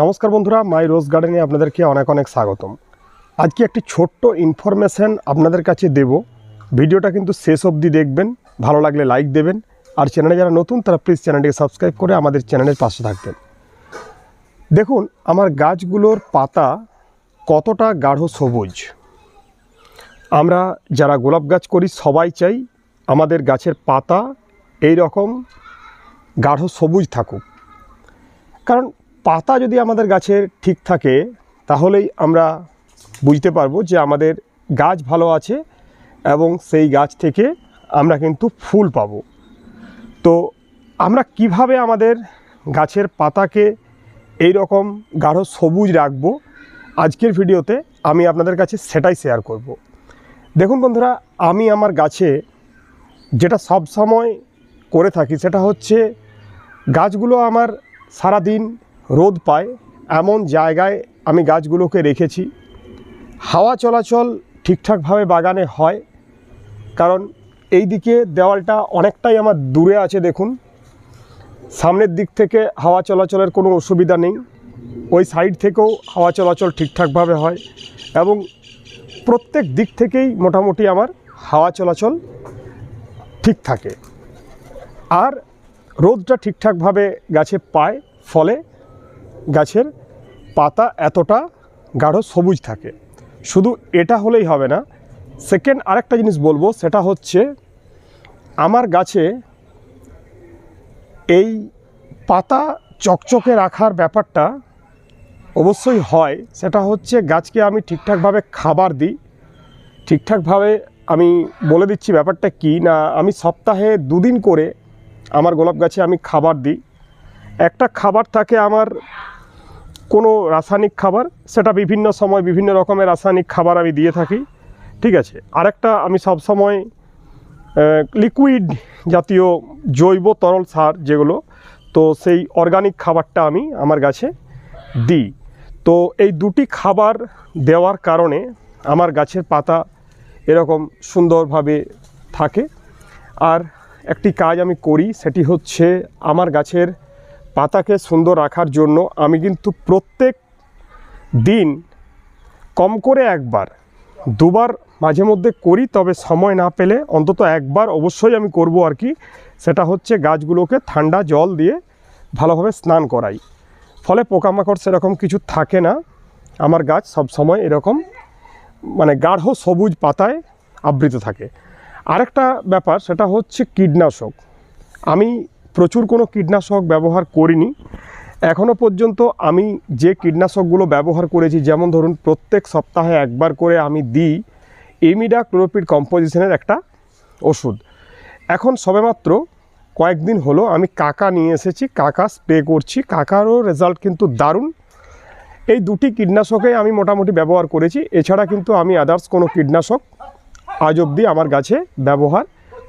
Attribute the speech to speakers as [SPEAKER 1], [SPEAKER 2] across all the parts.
[SPEAKER 1] নমস্কার বন্ধুরা, মাই রোজ গার্ডেনে আপনাদেরকে অনেক অনেক স্বাগতম। আজকে একটি ছোট্ট ইনফরমেশান আপনাদের কাছে দেব। ভিডিওটা কিন্তু শেষ অবধি দেখবেন, ভালো লাগলে লাইক দেবেন, আর চ্যানেলে যারা নতুন, তারা প্লিজ চ্যানেলটিকে সাবস্ক্রাইব করে আমাদের চ্যানেলের পাশে থাকবেন। দেখুন, আমার গাছগুলোর পাতা কতটা গাঢ় সবুজ। আমরা যারা গোলাপ গাছ করি, সবাই চাই আমাদের গাছের পাতা এই রকম গাঢ় সবুজ থাকুক। কারণ পাতা যদি আমাদের গাছের ঠিক থাকে, তাহলেই আমরা বুঝতে পারব যে আমাদের গাছ ভালো আছে এবং সেই গাছ থেকে আমরা কিন্তু ফুল পাব তো আমরা কীভাবে আমাদের গাছের পাতাকে এই রকম গাঢ় সবুজ রাখব, আজকের ভিডিওতে আমি আপনাদের কাছে সেটাই শেয়ার করব। দেখুন বন্ধুরা, আমি আমার গাছে যেটা সব সময় করে থাকি সেটা হচ্ছে গাছগুলো আমার সারাদিন রোদ পায়, এমন জায়গায় আমি গাছগুলোকে রেখেছি। হাওয়া চলাচল ঠিকঠাকভাবে বাগানে হয়, কারণ এই দিকে দেওয়ালটা অনেকটাই আমার দূরে আছে, দেখুন। সামনের দিক থেকে হাওয়া চলাচলের কোনো অসুবিধা নেই। ওই সাইড থেকেও হাওয়া চলাচল ঠিকঠাকভাবে হয় এবং প্রত্যেক দিক থেকেই মোটামুটি আমার হাওয়া চলাচল ঠিক থাকে। আর রোদটা ঠিকঠাকভাবে গাছে পায়, ফলে গাছের পাতা এতটা গাঢ় সবুজ থাকে। শুধু এটা হলেই হবে না। সেকেন্ড আরেকটা জিনিস বলব, সেটা হচ্ছে আমার গাছে এই পাতা চকচকে রাখার ব্যাপারটা অবশ্যই হয়। সেটা হচ্ছে গাছকে আমি ঠিকঠাকভাবে খাবার দিই। ঠিকঠাকভাবে আমি বলে দিচ্ছি ব্যাপারটা কি না, আমি সপ্তাহে দুদিন করে আমার গোলাপ গাছে আমি খাবার দিই। একটা খাবার থাকে আমার কোনো রাসায়নিক খাবার, সেটা বিভিন্ন সময় বিভিন্ন রকমের রাসায়নিক খাবার আমি দিয়ে থাকি। ঠিক আছে? আরেকটা আমি সব সময় লিকুইড জাতীয় জৈব তরল সার যেগুলো, তো সেই অর্গানিক খাবারটা আমি আমার গাছে দিই। তো এই দুটি খাবার দেওয়ার কারণে আমার গাছের পাতা এরকম সুন্দরভাবে থাকে। আর একটি কাজ আমি করি, সেটি হচ্ছে আমার গাছের পাতাকে সুন্দর রাখার জন্য আমি কিন্তু প্রত্যেক দিন কম করে একবার, দুবার মাঝে মধ্যে করি, তবে সময় না পেলে অন্তত একবার অবশ্যই আমি করব আর কি। সেটা হচ্ছে গাছগুলোকে ঠান্ডা জল দিয়ে ভালোভাবে স্নান করাই। ফলে পোকামাকড় সেরকম কিছু থাকে না। আমার গাছ সব সময় এরকম মানে গাঢ় সবুজ পাতায় আবৃত থাকে। আরেকটা ব্যাপার, সেটা হচ্ছে কীটনাশক। আমি প্রচুর কোনো কীটনাশক ব্যবহার করিনি। এখনও পর্যন্ত আমি যে কীটনাশকগুলো ব্যবহার করেছি, যেমন ধরুন প্রত্যেক সপ্তাহে একবার করে আমি দিই এমিডা ক্লোরোপিড কম্পোজিশনের একটা ওষুধ। এখন সবেমাত্র কয়েকদিন হলো আমি কাকা নিয়ে এসেছি, কাকা স্প্রে করছি, কাকারও রেজাল্ট কিন্তু দারুণ। এই দুটি কীটনাশকে আমি মোটামুটি ব্যবহার করেছি, এছাড়া কিন্তু আমি আদার্স কোনো কীটনাশক আজ অবধি আমার গাছে ব্যবহার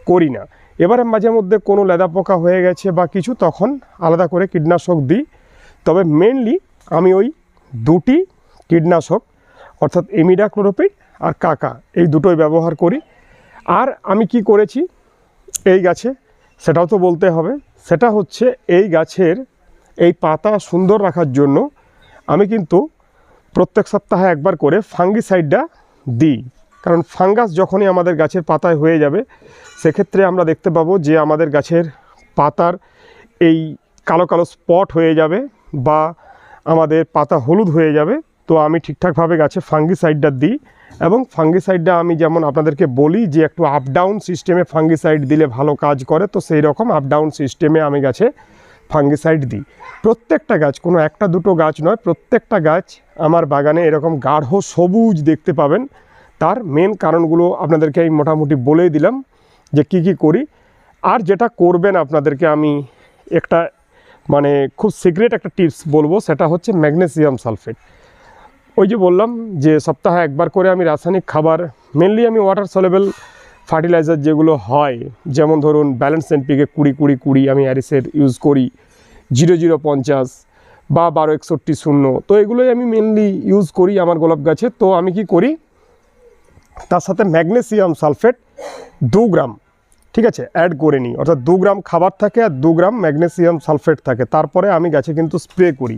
[SPEAKER 1] করি না। এবারে মাঝে মধ্যে কোনো লেদা পোকা হয়ে গেছে বা কিছু, তখন আলাদা করে কীটনাশক দিই। তবে মেনলি আমি ওই দুটি কীটনাশক, অর্থাৎ এমিডা ক্লোরোপিড আর কাকা, এই দুটোই ব্যবহার করি। আর আমি কি করেছি, এই গাছে, সেটাও তো বলতে হবে, সেটা হচ্ছে এই গাছের এই পাতা সুন্দর রাখার জন্য আমি কিন্তু প্রত্যেক সপ্তাহে একবার করে ফাঙ্গিসাইডটা দিই। কারণ ফাঙ্গাস যখনই আমাদের গাছের পাতায় হয়ে যাবে, সেক্ষেত্রে আমরা দেখতে পাবো যে আমাদের গাছের পাতার এই কালো কালো স্পট হয়ে যাবে বা আমাদের পাতা হলুদ হয়ে যাবে। তো আমি ঠিকঠাকভাবে গাছে ফাঙ্গিসাইডটা দিই এবং ফাঙ্গিসাইডটা আমি যেমন আপনাদেরকে বলি যে একটু আপ ডাউন সিস্টেমে ফাঙ্গিসাইড দিলে ভালো কাজ করে, তো সেই রকম আপ ডাউন সিস্টেমে আমি গাছে ফাঙ্গিসাইড দিই। প্রত্যেকটা গাছ, কোনো একটা দুটো গাছ নয়, প্রত্যেকটা গাছ আমার বাগানে এরকম গাঢ় সবুজ দেখতে পাবেন। তার মেন কারণগুলো আপনাদেরকে আমি মোটামুটি বলেই দিলাম যে কি কি করি। আর যেটা করবেন আপনাদেরকে আমি একটা মানে খুব সিক্রেট একটা টিপস বলব, সেটা হচ্ছে ম্যাগনেসিয়াম সালফেট ওই যে বললাম যে সপ্তাহে একবার করে আমি রাসায়নিক খাবার মেনলি আমি ওয়াটার সলেবল ফার্টিলাইজার যেগুলো হয়, যেমন ধরুন ব্যালেন্স এনপিকে কুড়ি কুড়ি কুড়ি আমি অ্যারিসের ইউজ করি জিরো জিরো পঞ্চাশ বা বারো একষট্টি শূন্য। তো এগুলোই আমি মেনলি ইউজ করি আমার গোলাপ গাছে। তো আমি কি করি তার সাথে ম্যাগনেসিয়াম সালফেট দু গ্রাম, ঠিক আছে অ্যাড করে নিই। অর্থাৎ দু গ্রাম খাবার থাকে আর দু গ্রাম ম্যাগনেসিয়াম সালফেট থাকে। তারপরে আমি গাছে কিন্তু স্প্রে করি।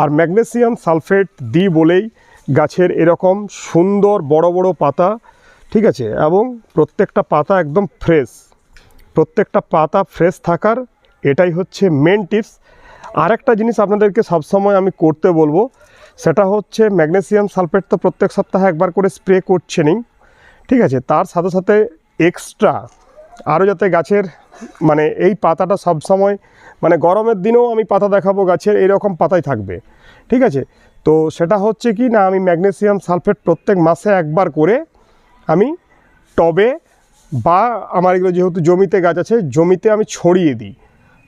[SPEAKER 1] আর ম্যাগনেসিয়াম সালফেট দিই বলেই গাছের এরকম সুন্দর বড় বড় পাতা, ঠিক আছে, এবং প্রত্যেকটা পাতা একদম ফ্রেশ প্রত্যেকটা পাতা ফ্রেশ থাকার এটাই হচ্ছে মেন টিপস আরেকটা জিনিস আপনাদেরকে সবসময় আমি করতে বলব সেটা হচ্ছে ম্যাগনেসিয়াম সালফেট তো প্রত্যেক সপ্তাহে একবার করে স্প্রে করছেনই ঠিক আছে, তার সাথে সাথে এক্সট্রা আরও যাতে গাছের মানে এই পাতাটা সবসময় মানে গরমের দিনেও আমি পাতা দেখাবো গাছের এইরকম পাতাই থাকবে। ঠিক আছে, তো সেটা হচ্ছে কি না, আমি ম্যাগনেসিয়াম সালফেট প্রত্যেক মাসে একবার করে আমি টবে বা আমার এগুলো যেহেতু জমিতে গাছ আছে, জমিতে আমি ছড়িয়ে দিই।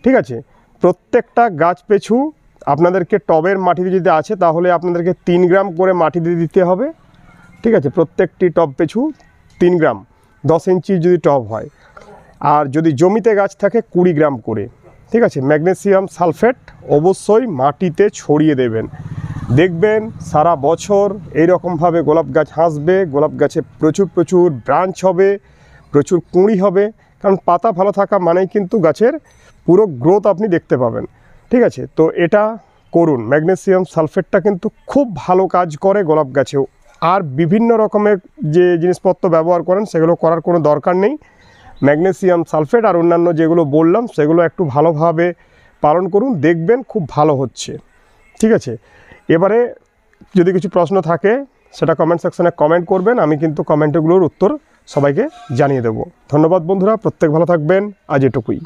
[SPEAKER 1] ঠিক আছে, প্রত্যেকটা গাছ পেছু আপনাদেরকে টবের মাটিতে যদি আছে, তাহলে আপনাদেরকে তিন গ্রাম করে মাটি দিয়ে দিতে হবে। ঠিক আছে? প্রত্যেকটি টব পেছু তিন গ্রাম, দশ ইঞ্চি যদি টব হয়। আর যদি জমিতে গাছ থাকে, কুড়ি গ্রাম করে। ঠিক আছে? ম্যাগনেসিয়াম সালফেট অবশ্যই মাটিতে ছড়িয়ে দেবেন। দেখবেন সারা বছর এই রকমভাবে গোলাপ গাছ হাসবে, গোলাপ গাছে প্রচুর প্রচুর ব্রাঞ্চ হবে, প্রচুর কুঁড়ি হবে। কারণ পাতা ভালো থাকা মানেই কিন্তু গাছের পুরো গ্রোথ আপনি দেখতে পাবেন। ঠিক আছে? তো এটা করুন। ম্যাগনেসিয়াম সালফেটটা কিন্তু খুব ভালো কাজ করে গোলাপ গাছেও। আর বিভিন্ন রকমের যে জিনিসপত্র ব্যবহার করেন, সেগুলো করার কোনো দরকার নেই। ম্যাগনেসিয়াম সালফেট আর অন্যান্য যেগুলো বললাম, সেগুলো একটু ভালোভাবে পালন করুন। দেখবেন খুব ভালো হচ্ছে। ঠিক আছে? এবারে যদি কিছু প্রশ্ন থাকে, সেটা কমেন্ট সেকশানে কমেন্ট করবেন। আমি কিন্তু কমেন্টগুলোর উত্তর সবাইকে জানিয়ে দেবো। ধন্যবাদ বন্ধুরা, প্রত্যেক ভালো থাকবেন। আজ এটুকুই।